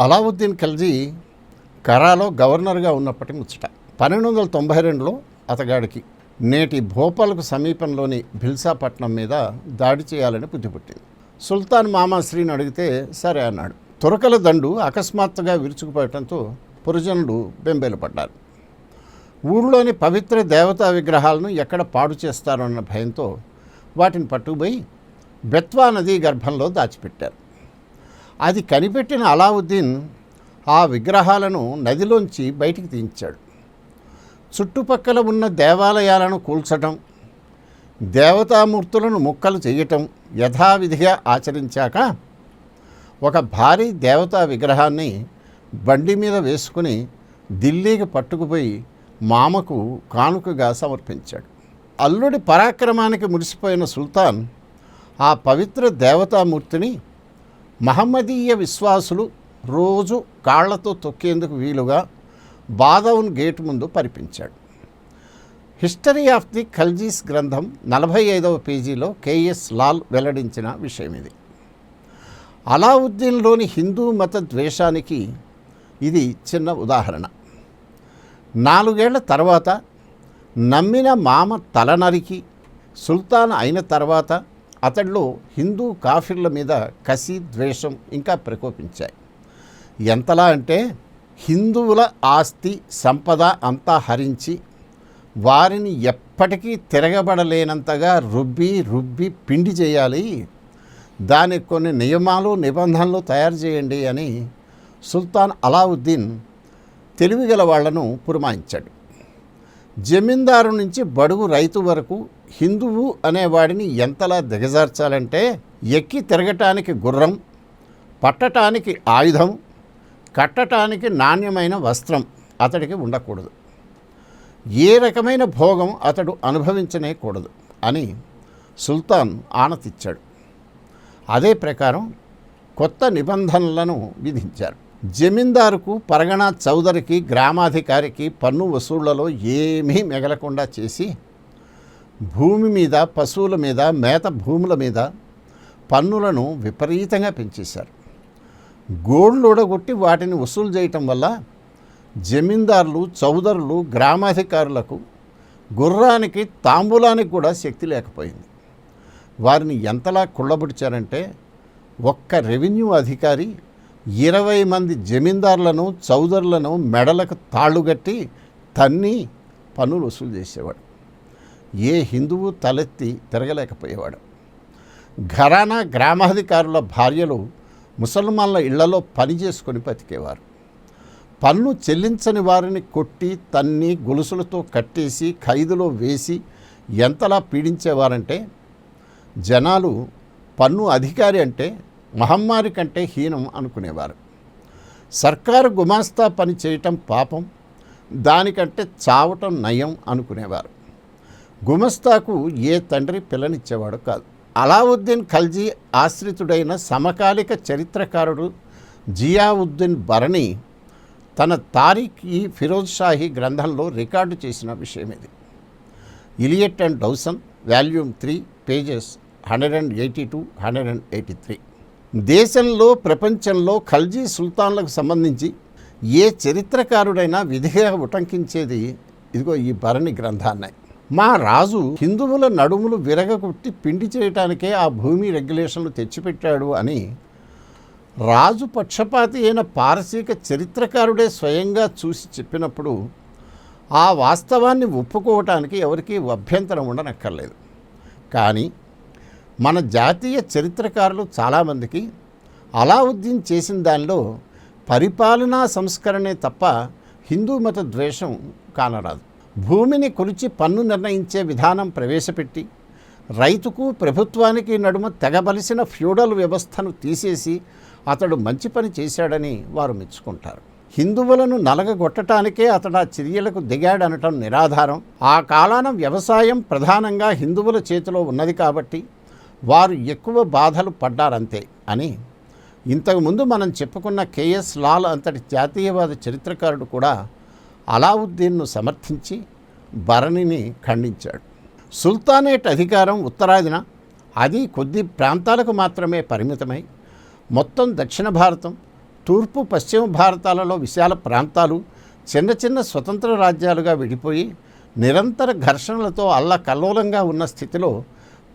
అలావుద్దీన్ ఖల్జీ కరాలో గవర్నర్గా ఉన్నప్పటి ముచ్చట. పన్నెండు వందల తొంభై రెండులో అతగాడికి నేటి భోపాల్కు సమీపంలోని భిల్సాపట్నం మీద దాడి చేయాలని బుద్ధి పుట్టింది. సుల్తాన్ మామాశ్రీని అడిగితే సరే అన్నాడు. తురకల దండు అకస్మాత్తుగా విరుచుకుపోవడంతో పురజనులు బెంబేలు ఊళ్ళోని పవిత్ర దేవతా విగ్రహాలను ఎక్కడ పాడు చేస్తారన్న భయంతో వాటిని పట్టుకుపోయి బెత్వా నదీ గర్భంలో దాచిపెట్టారు. అది కనిపెట్టిన అలావుద్దీన్ ఆ విగ్రహాలను నదిలోంచి బయటికి తీయించాడు. చుట్టుపక్కల ఉన్న దేవాలయాలను కూల్చటం దేవతామూర్తులను ముక్కలు చేయటం యథావిధిగా ఆచరించాక ఒక భారీ దేవతా విగ్రహాన్ని బండి మీద వేసుకుని ఢిల్లీకి పట్టుకుపోయి మామకు కానుకగా సమర్పించాడు. అల్లుడి పరాక్రమానికి మురిసిపోయిన సుల్తాన్ ఆ పవిత్ర దేవతామూర్తిని మహమ్మదీయ విశ్వాసులు రోజు కాళ్ళతో తొక్కేందుకు వీలుగా బాదౌన్ గేట్ ముందు పరిపించాడు. హిస్టరీ ఆఫ్ ది ఖల్జీస్ గ్రంథం నలభై ఐదవ పేజీలో కేఎస్ లాల్ వెల్లడించిన విషయం ఇది. అలావుద్దీన్లోని హిందూ మత ద్వేషానికి ఇది చిన్న ఉదాహరణ. నాలుగేళ్ళ తర్వాత నమ్మిన మామ తల నరికి సుల్తాన్ అయిన తర్వాత అతడిలో హిందూ కాఫిర్ల మీద కసి ద్వేషం ఇంకా ప్రకోపించాయి. ఎంతలా అంటే హిందువుల ఆస్తి సంపద అంతా హరించి వారిని ఎప్పటికీ తిరగబడలేనంతగా రుబ్బి రుబ్బి పిండి చేయాలి. దానికి కొన్ని నియమాలు నిబంధనలు తయారు చేయండి అని సుల్తాన్ అలావుద్దీన్ తెలివిగల వాళ్ళను పురమాయించాడు. జమీందారు నుంచి బడుగు రైతు వరకు హిందువు అనేవాడిని ఎంతలా దిగజార్చాలంటే ఎక్కి తిరగటానికి గుర్రం పట్టటానికి ఆయుధం కట్టటానికి నాణ్యమైన వస్త్రం అతడికి ఉండకూడదు. ఏ రకమైన భోగం అతడు అనుభవించనే కూడదు అని సుల్తాన్ ఆనతిచ్చాడు. అదే ప్రకారం కొత్త నిబంధనలను విధించారు. జమీందారుకు పరగణ చౌదరికి గ్రామాధికారికి పన్ను వసూళ్ళలో ఏమీ మిగలకుండా చేసి భూమి మీద పశువుల మీద మేత భూముల మీద పన్నులను విపరీతంగా పెంచేశారు. గోళ్ళు ఊడగొట్టి వాటిని వసూలు చేయటం వల్ల జమీందారులు చౌదరులు గ్రామాధికారులకు గుర్రానికి తాంబూలానికి కూడా శక్తి లేకపోయింది. వారిని ఎంతలా కుళ్ళబుడిచారంటే ఒక్క రెవెన్యూ అధికారి ఇరవై మంది జమీందారులను చౌదరులను మెడలకు తాళ్ళుగట్టి తన్ని పన్నులు వసూలు చేసేవాడు. ఏ హిందువు తలెత్తి తిరగలేకపోయేవాడు. ఘరానా గ్రామాధికారుల భార్యలు ముసల్మాన్ల ఇళ్ళలో పని చేసుకొని బతికేవారు. పన్ను చెల్లించని వారిని కొట్టి తన్ని గొలుసులతో కట్టేసి ఖైదులో వేసి ఎంతలా పీడించేవారంటే జనాలు పన్ను అధికారి అంటే మహమ్మారి కంటే హీనం అనుకునేవారు. సర్కారు గుమాస్తా పని చేయటం పాపం దానికంటే చావటం నయం అనుకునేవారు. గుమస్తాకు ఏ తండ్రి పిల్లనిచ్చేవాడు కాదు. అలావుద్దీన్ ఖల్జీ ఆశ్రితుడైన సమకాలిక చరిత్రకారుడు జియావుద్దీన్ బరణి తన తారీఖ్ ఈ ఫిరోజ్ షాహీ గ్రంథంలో రికార్డు చేసిన విషయం ఇది Elliot and Dowson volume three pages hundred and eighty two hundred and eighty three. దేశంలో ప్రపంచంలో ఖల్జీ సుల్తాన్లకు సంబంధించి ఏ చరిత్రకారుడైనా విధిగా ఉటంకించేది ఇదిగో ఈ భరణి గ్రంథాన్ని. మా రాజు హిందువుల నడుములు విరగగొట్టి పిండి చేయటానికే ఆ భూమి రెగ్యులేషన్లు తెచ్చిపెట్టాడు అని రాజు పక్షపాతి అయిన పారసీక చరిత్రకారుడే స్వయంగా చూసి చెప్పినప్పుడు ఆ వాస్తవాన్ని ఒప్పుకోవటానికి ఎవరికీ అభ్యంతరం ఉండనక్కర్లేదు. కానీ మన జాతీయ చరిత్రకారులు చాలామందికి అలావుద్దీన్ చేసిన దానిలో పరిపాలనా సంస్కరణే తప్ప హిందూ మత ద్వేషం కానరాదు. భూమిని కొలిచి పన్ను నిర్ణయించే విధానం ప్రవేశపెట్టి రైతుకు ప్రభుత్వానికి నడుమ తెగబలిసిన ఫ్యూడల్ వ్యవస్థను తీసేసి అతడు మంచి పని చేశాడని వారు మెచ్చుకుంటారు. హిందువులను నలగగొట్టడానికే అతడు ఆ చర్యలకు దిగాడనటం నిరాధారం. ఆ కాలాన వ్యవసాయం ప్రధానంగా హిందువుల చేతిలో ఉన్నది కాబట్టి వారు ఎక్కువ బాధలు పడ్డారంతే అని ఇంతకుముందు మనం చెప్పుకున్న కేఎస్ లాల్ అంతటి జాతీయవాద చరిత్రకారుడు కూడా అలావుద్దీన్ను సమర్థించి భరణిని ఖండించాడు. సుల్తానేట్ అధికారం ఉత్తరాదిన అది కొద్ది ప్రాంతాలకు మాత్రమే పరిమితమై మొత్తం దక్షిణ భారతం తూర్పు పశ్చిమ భారతాలలో విశాల ప్రాంతాలు చిన్న చిన్న స్వతంత్ర రాజ్యాలుగా విడిపోయి నిరంతర ఘర్షణలతో అల్లకల్లోలంగా ఉన్న స్థితిలో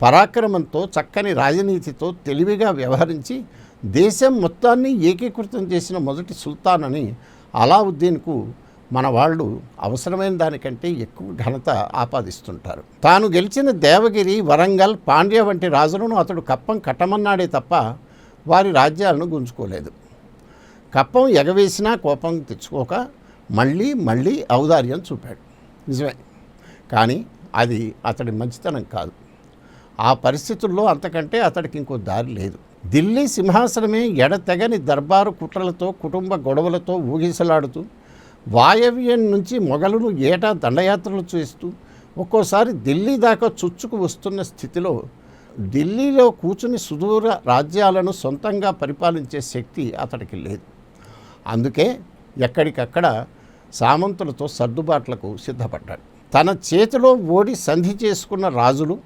పరాక్రమంతో చక్కని రాజనీతితో తెలివిగా వ్యవహరించి దేశం మొత్తాన్ని ఏకీకృతం చేసిన మొదటి సుల్తాన్ అని అలావుద్దీన్కు మన వాళ్ళు అవసరమైన దానికంటే ఎక్కువ ఘనత ఆపాదిస్తుంటారు. తాను గెలిచిన దేవగిరి వరంగల్ పాండ్య వంటి రాజులను అతడు కప్పం కట్టమన్నాడే తప్ప వారి రాజ్యాలను గుంజుకోలేదు. కప్పం ఎగవేసినా కోపం తెచ్చుకోక మళ్ళీ మళ్ళీ ఔదార్యం చూపాడు. నిజమే. కానీ అది అతడి మంచితనం కాదు. ఆ పరిస్థితుల్లో అంతకంటే అతడికి ఇంకో దారి లేదు. ఢిల్లీ సింహాసనమే ఎడతెగని దర్బారు కుట్రలతో కుటుంబ గొడవలతో ఊగిసలాడుతూ వాయవ్యం నుంచి మొఘలును ఏటా దండయాత్రలు చేస్తూ ఒక్కోసారి ఢిల్లీ దాకా చుచ్చుకు వస్తున్న స్థితిలో ఢిల్లీలో కూర్చుని సుదూర రాజ్యాలను సొంతంగా పరిపాలించే శక్తి అతడికి లేదు. అందుకే ఎక్కడికక్కడ సామంతులతో సర్దుబాట్లకు సిద్ధపడ్డాడు. తన చేతిలో ఓడి సంధి చేసుకున్న రాజులు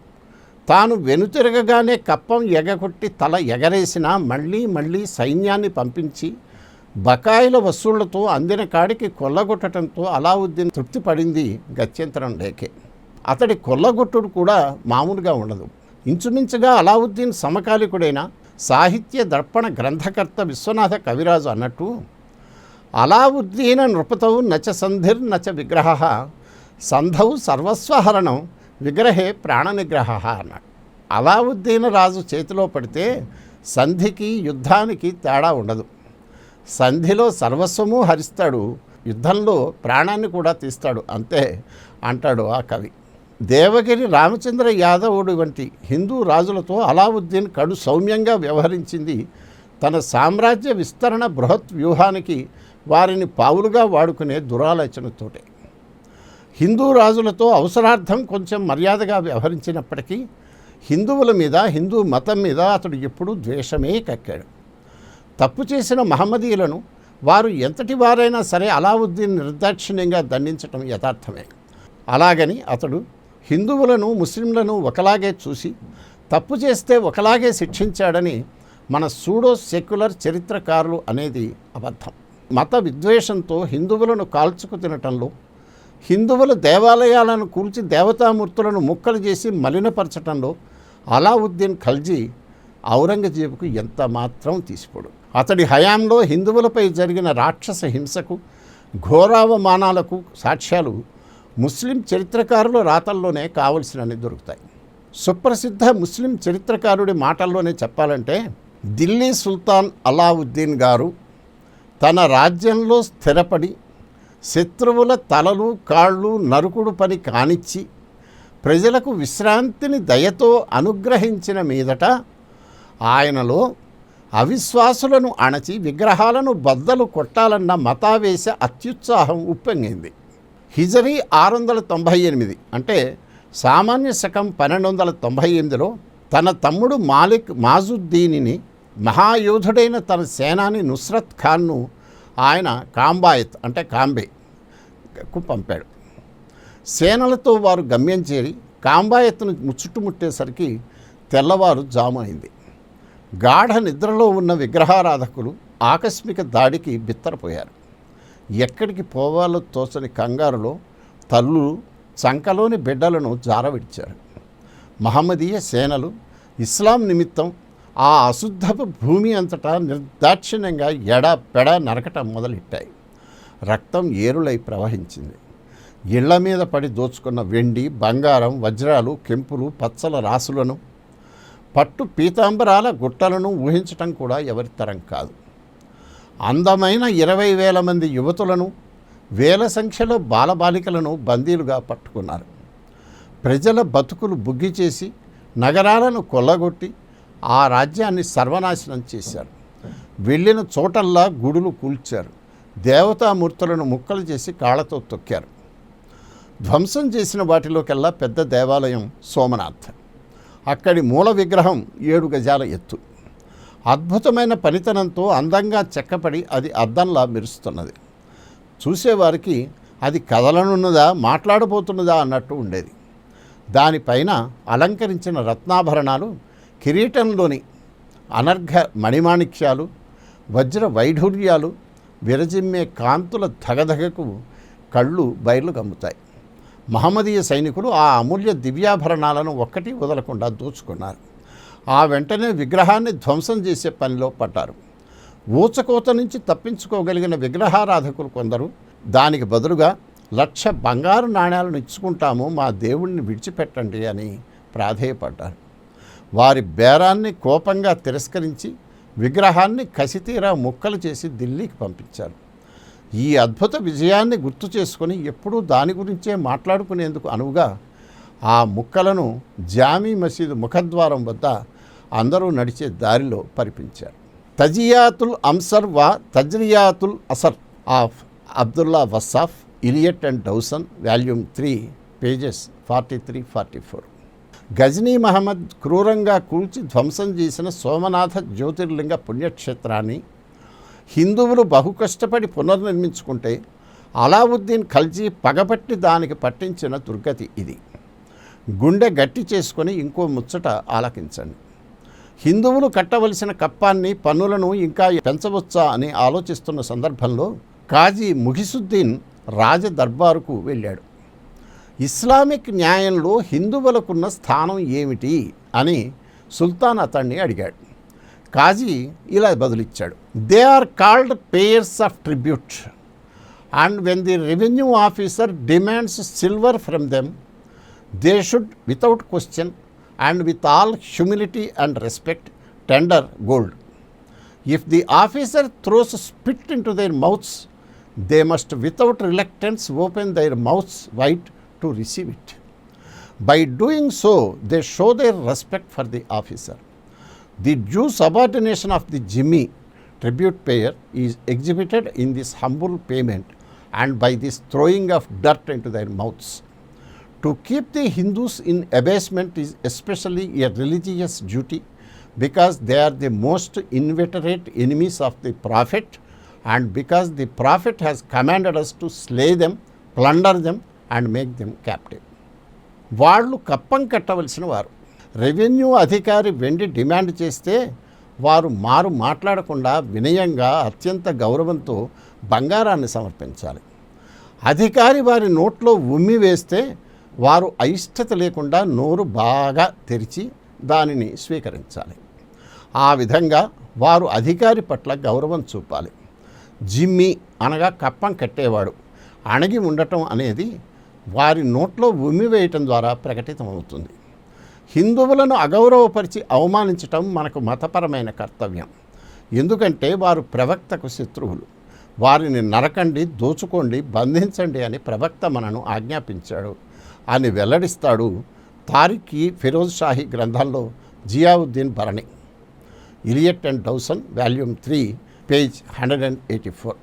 తాను వెనుతిరగగానే కప్పం ఎగగొట్టి తల ఎగరేసినా మళ్ళీ మళ్ళీ సైన్యాన్ని పంపించి బకాయిల వసూళ్ళతో అందిన కాడికి కొల్లగొట్టడంతో అలావుద్దీన్ తృప్తి పడింది గత్యంతరం లేకే. అతడి కొల్లగొట్టుడు కూడా మామూలుగా ఉండదు. ఇంచుమించుగా అలావుద్దీన్ సమకాలికుడైన సాహిత్య దర్పణ గ్రంథకర్త విశ్వనాథ కవిరాజు అన్నట్టు అలావుద్దీన నృపతౌ నచ సంధిర్ నచ విగ్రహ సంధౌ సర్వస్వహరణం విగ్రహే ప్రాణ నిగ్రహ అన్నాడు. అలావుద్దీన రాజు చేతిలో పడితే సంధికి యుద్ధానికి తేడా ఉండదు. సంధిలో సర్వస్వము హరిస్తాడు యుద్ధంలో ప్రాణాన్ని కూడా తీస్తాడు అంతే అంటాడు ఆ కవి. దేవగిరి రామచంద్ర యాదవుడు వంటి హిందూ రాజులతో అలావుద్దీన్ కడు సౌమ్యంగా వ్యవహరించింది. తన సామ్రాజ్య విస్తరణ బృహత్ వ్యూహానికి వారిని పావులుగా వాడుకునే దురాలోచనతోటే. హిందూ రాజులతో అవసరార్థం కొంచెం మర్యాదగా వ్యవహరించినప్పటికీ హిందువుల మీద హిందూ మతం మీద అతడు ఎప్పుడూ ద్వేషమే కక్కాడు. తప్పు చేసిన మహమ్మదీయులను వారు ఎంతటి వారైనా సరే అలావుద్దీన్ నిర్దాక్షిణ్యంగా దండించటం యథార్థమే. అలాగని అతడు హిందువులను ముస్లింలను ఒకలాగే చూసి తప్పు చేస్తే ఒకలాగే శిక్షించాడని మన సూడో సెక్యులర్ చరిత్రకారులు అనేది అబద్ధం. మత విద్వేషంతో హిందువులను కాల్చుకు తినటంలో హిందువుల దేవాలయాలను కూల్చి దేవతామూర్తులను ముక్కలు చేసి మలినపరచటంలో అలావుద్దీన్ ఖల్జీ ఔరంగజేబుకు ఎంత మాత్రం తీసిపోడు. అతడి హయాంలో హిందువులపై జరిగిన రాక్షస హింసకు ఘోరావమానాలకు సాక్ష్యాలు ముస్లిం చరిత్రకారుల రాతల్లోనే కావలసినన్ని దొరుకుతాయి. సుప్రసిద్ధ ముస్లిం చరిత్రకారుడి మాటల్లోనే చెప్పాలంటే ఢిల్లీ సుల్తాన్ అలావుద్దీన్ గారు తన రాజ్యంలో స్థిరపడి శత్రువుల తలలు కాళ్ళు నరుకుడు పని కానిచ్చి ప్రజలకు విశ్రాంతిని దయతో అనుగ్రహించిన మీదట ఆయనలో అవిశ్వాసులను అణచి విగ్రహాలను బద్దలు కొట్టాలన్న మతావేశ అత్యుత్సాహం ఉప్పొంగింది. హిజరీ ఆరు వందల తొంభై ఎనిమిది అంటే సామాన్య శకం పన్నెండు వందల తొంభై ఎనిమిదిలో తన తమ్ముడు మాలిక్ మాజుద్దీనిని మహాయోధుడైన తన సేనాని నుస్రత్ ఖాన్ను ఆయన కాంబాయత్ అంటే కాంబే కు పంపాడు. సేనలతో వారు గమ్యం చేరి కాంబాయత్ను చుట్టుముట్టేసరికి తెల్లవారు జాము అయింది. గాఢ నిద్రలో ఉన్న విగ్రహారాధకులు ఆకస్మిక దాడికి బిత్తరపోయారు. ఎక్కడికి పోవాలో తోచని కంగారులో తల్లులు చంకలోని బిడ్డలను జారవిడిచారు. మహమ్మదీయ సేనలు ఇస్లాం నిమిత్తం ఆ అశుద్ధపు భూమి అంతటా నిర్దాక్షిణ్యంగా ఎడ పెడ నరకటం మొదలెట్టాయి. రక్తం ఏరులై ప్రవహించింది. ఇళ్ళ మీద పడి దోచుకున్న వెండి బంగారం వజ్రాలు కెంపులు పచ్చల రాసులను పట్టు పీతాంబరాల గుట్టలను ఊహించటం కూడా ఎవరి తరం కాదు. అందమైన ఇరవై వేల మంది యువతులను వేల సంఖ్యలో బాలబాలికలను బందీలుగా పట్టుకున్నారు. ప్రజల బతుకులు బుగ్గి చేసి నగరాలను కొల్లగొట్టి ఆ రాజ్యాన్ని సర్వనాశనం చేశారు. వెళ్ళిన చోటల్లా గుడులు కూల్చారు. దేవతామూర్తులను ముక్కలు చేసి కాళ్ళతో తొక్కారు. ధ్వంసం చేసిన వాటిలోకెల్లా పెద్ద దేవాలయం సోమనాథ్. అక్కడి మూల విగ్రహం ఏడు గజాల ఎత్తు. అద్భుతమైన పనితనంతో అందంగా చెక్కపడి అది అద్దంలా మెరుస్తున్నది. చూసేవారికి అది కదలనున్నదా మాట్లాడబోతున్నదా అన్నట్టు ఉండేది. దానిపైన అలంకరించిన రత్నాభరణాలు కిరీటంలోని అనర్ఘ మణిమాణిక్యాలు వజ్ర వైఢూర్యాలు విరజిమ్మే కాంతుల ధగధగకు కళ్ళు బయలు గమ్ముతాయి. మహమ్మదీయ సైనికులు ఆ అమూల్య దివ్యాభరణాలను ఒక్కటి వదలకుండా దోచుకున్నారు. ఆ వెంటనే విగ్రహాన్ని ధ్వంసం చేసే పనిలో పడ్డారు. ఊచకోత నుంచి తప్పించుకోగలిగిన విగ్రహారాధకులు కొందరు దానికి బదులుగా లక్ష బంగారు నాణ్యాలను ఇచ్చుకుంటాము మా దేవుణ్ణి విడిచిపెట్టండి అని ప్రాధేయపడ్డారు. వారి బేరాన్ని కోపంగా తిరస్కరించి విగ్రహాన్ని కసితీరా ముక్కలు చేసి దిల్లీకి పంపించారు. ఈ అద్భుత విజయాన్ని గుర్తు చేసుకొని ఎప్పుడూ దాని గురించే మాట్లాడుకునేందుకు అనువుగా ఆ ముక్కలను జామీ మసీదు ముఖద్వారం వద్ద అందరూ నడిచే దారిలో పరిపించారు. తజియాతుల్ అంసర్ వా తజ్రియాతుల్ అసర్ of Abdullah Wassaf Elliot and Dowson volume three pages forty three forty four. Ghazni Mahmud క్రూరంగా కూల్చి ధ్వంసం చేసిన సోమనాథ జ్యోతిర్లింగ పుణ్యక్షేత్రాన్ని హిందువులు బహు కష్టపడి పునర్నిర్మించుకుంటే అలావుద్దీన్ ఖల్జీ పగపట్టి దానికి పట్టించిన దుర్గతి ఇది. గుండె గట్టి చేసుకొని ఇంకో ముచ్చట ఆలకించండి. హిందువులు కట్టవలసిన కప్పాన్ని పన్నులను ఇంకా పెంచవచ్చా అని ఆలోచిస్తున్న సందర్భంలో కాజీ ముగిసుద్దీన్ రాజ దర్బారుకు వెళ్ళాడు. ఇస్లామిక్ న్యాయంలో హిందువులకున్న స్థానం ఏమిటి అని సుల్తాన్ అతన్ని అడిగాడు. కాజీ ఇలా బదులిచ్చాడు. They are called payers of tribute and when the revenue officer demands silver from them they should without question and with all humility and respect tender gold if the officer throws spit into their mouths they must without reluctance open their mouths wide to receive it by doing so they show their respect for the officer The due subordination of the Jimmy tribute payer is exhibited in this humble payment and by this throwing of dirt into their mouths. To keep the Hindus in abasement is especially a religious duty because they are the most inveterate enemies of the Prophet and because the Prophet has commanded us to slay them, plunder them, and make them captive. వాళ్ళు కప్పం కట్టవలసిన వారు revenue అధికారి వెండి demand చేస్తే వారు మారు మాట్లాడకుండా వినయంగా అత్యంత గౌరవంతో బంగారాన్ని సమర్పించాలి. అధికారి వారి నోట్లో ఉమ్మి వేస్తే వారు అయిష్టత లేకుండా నోరు బాగా తెరిచి దానిని స్వీకరించాలి. ఆ విధంగా వారు అధికారి పట్ల గౌరవం చూపాలి. జిమ్మి అనగా కప్పం కట్టేవాడు. అణగి ఉండటం అనేది వారి నోట్లో ఉమ్మి వేయటం ద్వారా ప్రకటితమవుతుంది. హిందువులను అగౌరవపరిచి అవమానించటం మనకు మతపరమైన కర్తవ్యం. ఎందుకంటే వారు ప్రవక్తకు శత్రువులు. వారిని నరకండి దోచుకోండి బంధించండి అని ప్రవక్త మనను ఆజ్ఞాపించాడు. అని వెల్లడిస్తాడు తారిఖీ ఫిరోజ్ షాహీ గ్రంథంలో Ziauddin Barani. Elliot and Dowson volume three page hundred and eighty four.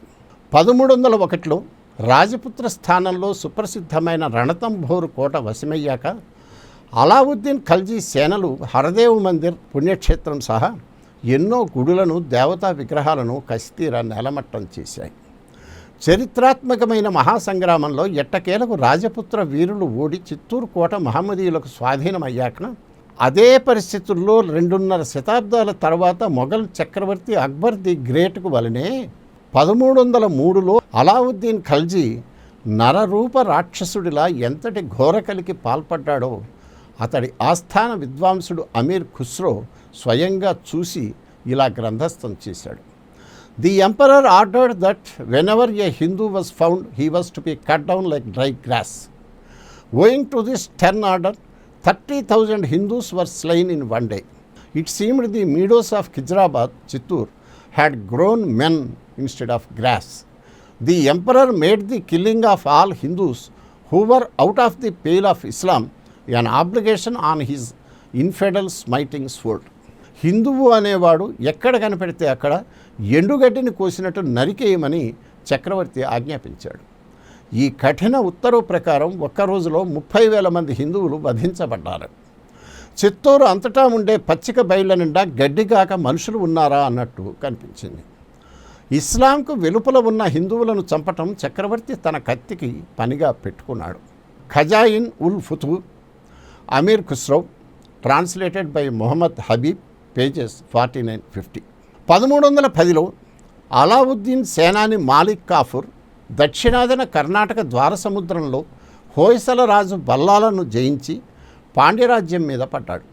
పదమూడు వందల ఒకటిలో రాజపుత్ర స్థానంలో సుప్రసిద్ధమైన రణతంబోరు కోట వశమయ్యాక అలావుద్దీన్ ఖల్జీ సేనలు హరదేవ్ మందిర్ పుణ్యక్షేత్రం సహా ఎన్నో గుడులను దేవతా విగ్రహాలను కసితీరా నేలమట్టం చేశాయి. చరిత్రాత్మకమైన మహాసంగ్రామంలో ఎట్టకేలకు రాజపుత్ర వీరులు ఓడి చిత్తూరు కోట మహమ్మదీయులకు స్వాధీనమయ్యాక అదే పరిస్థితుల్లో రెండున్నర శతాబ్దాల తర్వాత మొఘల్ చక్రవర్తి అక్బర్ ది గ్రేట్కు వలనే పదమూడు వందల మూడులో అలావుద్దీన్ ఖల్జీ నరరూప రాక్షసుడిలా ఎంతటి ఘోరకలికి పాల్పడ్డాడో అతడి ఆస్థాన విద్వాంసుడు అమీర్ ఖుస్రో స్వయంగా చూసి ఇలా గ్రంథస్థం చేశాడు. The emperor ordered that whenever a Hindu was found he was to be cut down like dry grass owing to this ten order thirty thousand Hindus were slain in one day it seemed the meadows of Khizrabad Chittor had grown men instead of grass the emperor made the killing of all Hindus who were out of the pale of Islam an obligation on his infidel smiting sword హిందువు అనేవాడు ఎక్కడ కనిపెడితే అక్కడ ఎండుగడ్డిని కోసినట్టు నరికేయమని చక్రవర్తి ఆజ్ఞాపించాడు. ఈ కఠిన ఉత్తర్వు ప్రకారం ఒక్క రోజులో ముప్పై వేల మంది హిందువులు వధించబడ్డారు. చిత్తూరు అంతటా ఉండే పచ్చిక బయళ్ళ నిండా గడ్డిగాక మనుషులు ఉన్నారా అన్నట్టు కనిపించింది. ఇస్లాంకు వెలుపల ఉన్న హిందువులను చంపటం చక్రవర్తి తన కత్తికి పనిగా పెట్టుకున్నాడు. Khazain ul Futuh Amir Khusro translated by Mohammad Habib pages forty nine fifty. పదమూడు వందల పదిలో అలావుద్దీన్ సేనాని మాలిక్ కాఫూర్ దక్షిణాదిన కర్ణాటక ద్వార సముద్రంలో హోయసల రాజు బల్లాలను జయించి పాండ్యరాజ్యం మీద పడ్డాడు.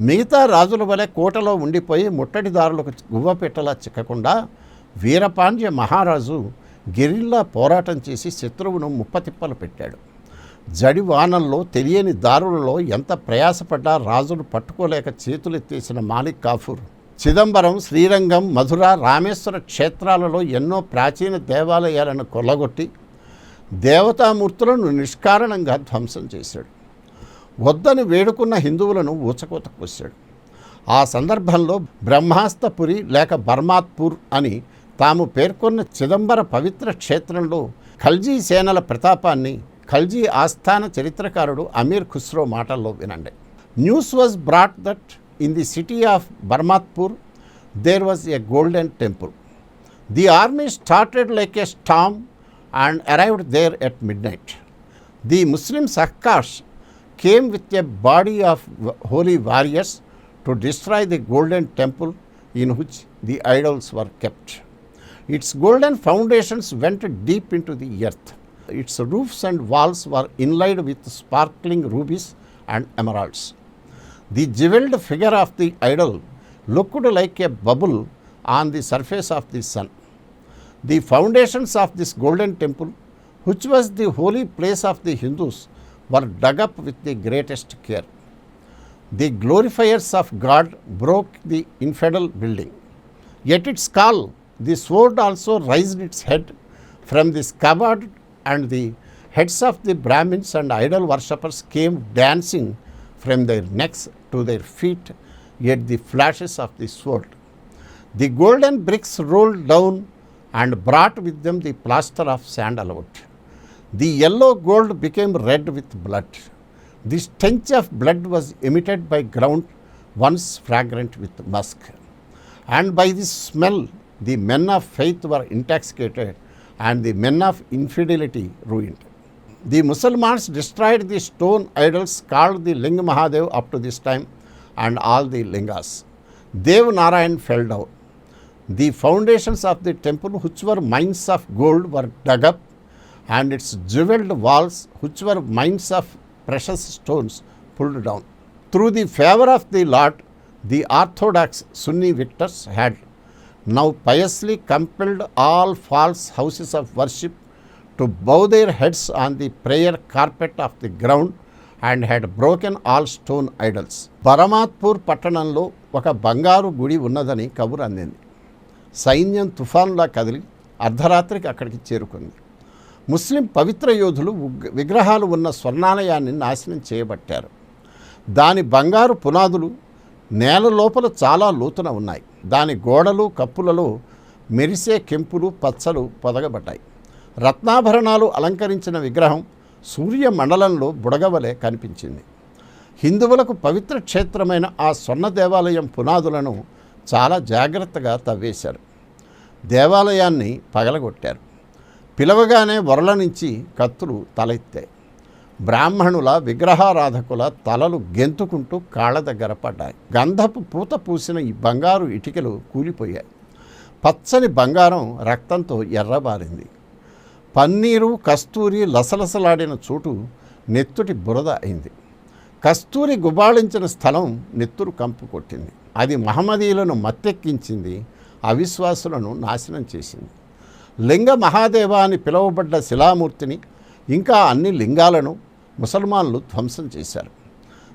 మిగతా రాజుల వలె కోటలో ఉండిపోయి ముట్టడిదారులకు గువ్వపెట్టలా చిక్కకుండా వీరపాండ్య మహారాజు గిరిల్లా పోరాటం చేసి శత్రువును ముప్పతిప్పలు పెట్టాడు. జడి వానల్లో తెలియని దారులలో ఎంత ప్రయాసపడ్డా రాజును పట్టుకోలేక చేతులెత్తేసిన మాలిక్ కాఫూర్. చిదంబరం శ్రీరంగం మధుర రామేశ్వర క్షేత్రాలలో ఎన్నో ప్రాచీన దేవాలయాలను కొల్లగొట్టి దేవతామూర్తులను నిష్కారణంగా ధ్వంసం చేశాడు. వద్దని వేడుకున్న హిందువులను ఊచకోత కోశాడు. ఆ సందర్భంలో బ్రహ్మాస్తపురి లేక బర్మాత్పూర్ అని తాము పేర్కొన్న చిదంబర పవిత్ర క్షేత్రంలో ఖల్జీ సేనల ప్రతాపాన్ని ఖల్జీ ఆస్థాన చరిత్రకారుడు అమీర్ ఖుస్రో మాటల్లో వినండి news was brought that in the city of Barmatpur there was a golden temple the army started like a storm and arrived there at midnight the Muslim sarkars came with a body of w- holy warriors to destroy the golden temple in which the idols were kept. Its golden foundations went deep into the earth. Its roofs and walls were inlaid with sparkling rubies and emeralds. The jeweled figure of the idol looked like a bubble on the surface of the sun. The foundations of this golden temple, which was the holy place of the Hindus, were dug up with the greatest care. The glorifiers of God broke the infidel building. Yet its skull, the sword also raised its head from the scabbard, and the heads of the Brahmins and idol worshippers came dancing from their necks to their feet at the flashes of the sword. The golden bricks rolled down and brought with them the plaster of sandalwood. The yellow gold became red with blood. The stench of blood was emitted by ground once fragrant with musk. And by this smell, the men of faith were intoxicated and the men of infidelity ruined. The Muslims destroyed the stone idols called the Ling Mahadev up to this time and all the lingas. Dev Narayan fell down. The foundations of the temple, which were mines of gold, were dug up, and its jeweled walls, which were mines of precious stones, pulled down. Through the favor of the Lord, the orthodox Sunni victors had now piously compelled all false houses of worship to bow their heads on the prayer carpet of the ground and had broken all stone idols Paramatpur పట్టణంలో ఒక బంగారు గుడి ఉన్నదని కబురు అందింది. సైన్యం తుఫాన్లా కదిలి అర్ధరాత్రికి అక్కడికి చేరుకుంది. ముస్లిం పవిత్ర యోధులు విగ్రహాలు ఉన్న స్వర్ణాలయాన్ని నాశనం చేయబట్టారు. దాని బంగారు పునాదులు నేల లోపల చాలా లోతున ఉన్నాయి. దాని గోడలు కప్పులలో మెరిసే కెంపులు పచ్చలు పొదగబడ్డాయి. రత్నాభరణాలు అలంకరించిన విగ్రహం సూర్య మండలంలో బుడగవలే కనిపించింది. హిందువులకు పవిత్ర క్షేత్రమైన ఆ స్వర్ణ దేవాలయం పునాదులను చాలా జాగ్రత్తగా తవ్వేశారు. దేవాలయాన్ని పగలగొట్టారు. పిలవగానే వరల నుంచి కత్తులు తలెత్తాయి. బ్రాహ్మణుల విగ్రహారాధకుల తలలు గెంతుకుంటూ కాళ్ళ దగ్గర పడ్డాయి. గంధపు పూత పూసిన ఈ బంగారు ఇటికలు కూలిపోయాయి. పచ్చని బంగారం రక్తంతో ఎర్రబారింది. పన్నీరు కస్తూరి లసలసలాడిన చోటు నెత్తుటి బురద అయింది. కస్తూరి గుబాళించిన స్థలం నెత్తురు కంపు కొట్టింది. అది మహమ్మదీయులను మత్తెక్కించింది అవిశ్వాసులను నాశనం చేసింది. లింగ మహాదేవ అని పిలువబడ్డ శిలామూర్తిని ఇంకా అన్ని లింగాలను ముసల్మాన్లు ధ్వంసం చేశారు.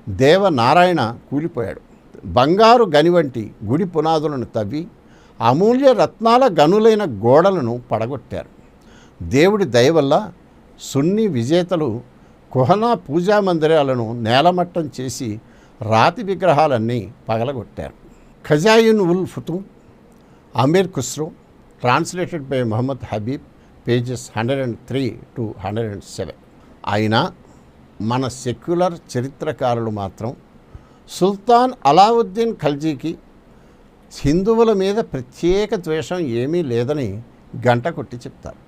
దేవనారాయణ కూలిపోయాడు. బంగారు గని వంటి గుడి పునాదులను తవ్వి అమూల్య రత్నాల గనులైన గోడలను పడగొట్టారు. దేవుడి దయ వల్ల సున్ని విజేతలు కుహనా పూజా మందిరాలను నేలమట్టం చేసి రాతి విగ్రహాలన్నీ పగలగొట్టారు. Khazain ul Futuh Amir Khusro translated by Mohammad Habib pages hundred and three to hundred and seven. అయినా మన సెక్యులర్ చరిత్రకారులు మాత్రం సుల్తాన్ అలావుద్దీన్ ఖల్జీకి హిందువుల మీద ప్రత్యేక ద్వేషం ఏమీ లేదని గంట కొట్టి చెప్తారు.